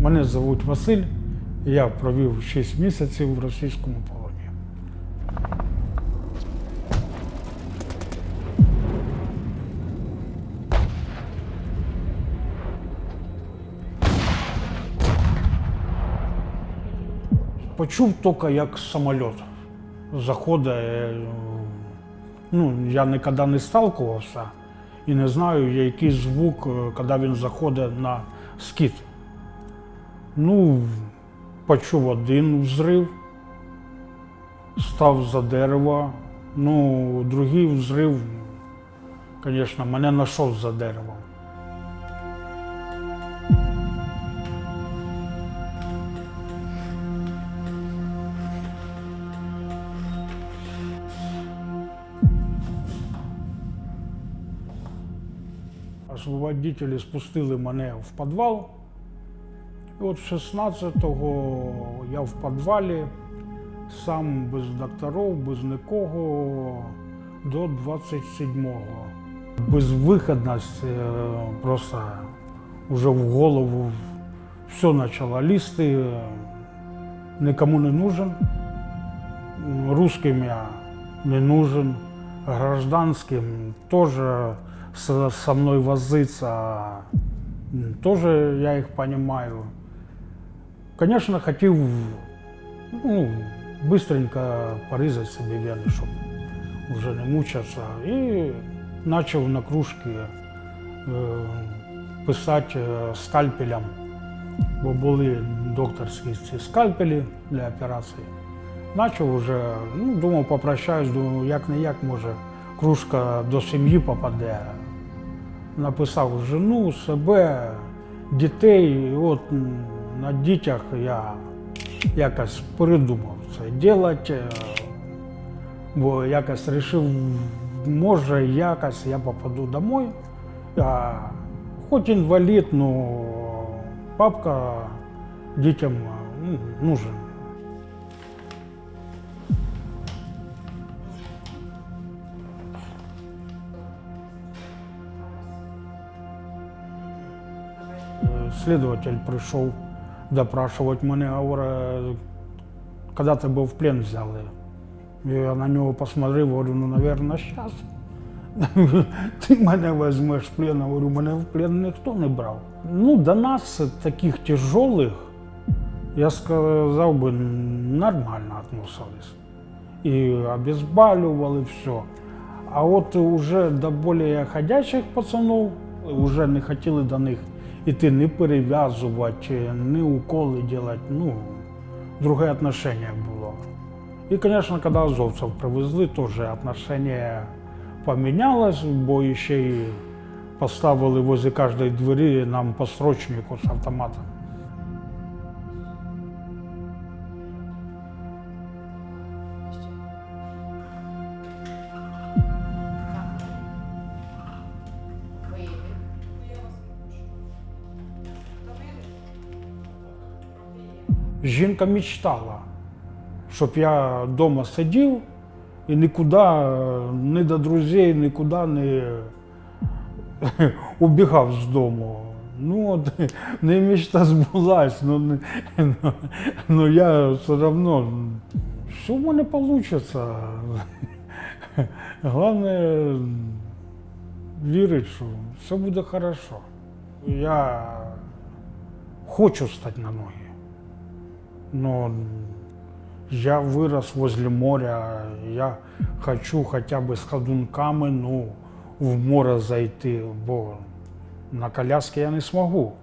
Мене звуть Василь. Я провів 6 місяців в російському полоні. Почув тільки, як самоліт заходить. е, Ну, я ніколи не сталкувався і не знаю, який звук, е, коли він заходить на скіт. Ну, почув один взрив, став за дерево. Ну, другий взрив, звісно, мене знайшов за деревом. Освободителі спустили мене в підвал. І от 16-го я в підвалі, сам без докторів, без нікого до 27-го. Безвиходність е, просто вже в голову все почало лізти, е, нікому не нужен. Русским я не нужен, гражданским тоже со, мной возиться, тоже я их понимаю. Конечно, хотів ну, быстренько порізати собі вени, щоб вже не мучитися. І почав на кружки е, писати е, скальпелем, бо були докторські ці скальпелі для операції. Почав вже, ну, думав, попрощаюсь, думаю, як не як може кружка до сім'ї попаде. Написав жену, себе, дітей. І от на дітях я якось передумав це робити, бо якось вирішив, може, якось я попаду домой. А, хоч інвалід, ну папка дітям ну, нужен. Э, Следователь прийшов допрашувати мене, говорить, коли тебе в плен взяли. Я на нього посмотрев, говорю, ну, наверное, зараз. Ти мене візьмеш в плен, говорю, мене в плен ніхто не брав. Ну, до нас таких тяжелих, я сказав би, нормально відносились. І обезболювали все. А от уже до більш ходячих пацанів вже не хотіли до них іти не перев'язувати, не уколи делать, Ну, друге отношення було. І, звісно, коли азовців привезли, теж отношення помінялось, бо ще й поставили возле кожної двері нам по срочнику з автоматом. Жінка мечтала, щоб я вдома сидів і нікуди, е, ні до друзей, нікуди не убігав з дому. Ну, от, не мечта збулась, ну, не- ну, ну я все одно, все в мене вийде. Головне вірити, що все буде добре. Я хочу стати на ноги. Но я вырос возле моря, я хочу хотя бы с ходунками ну, в море зайти, бо на коляске я не зможу.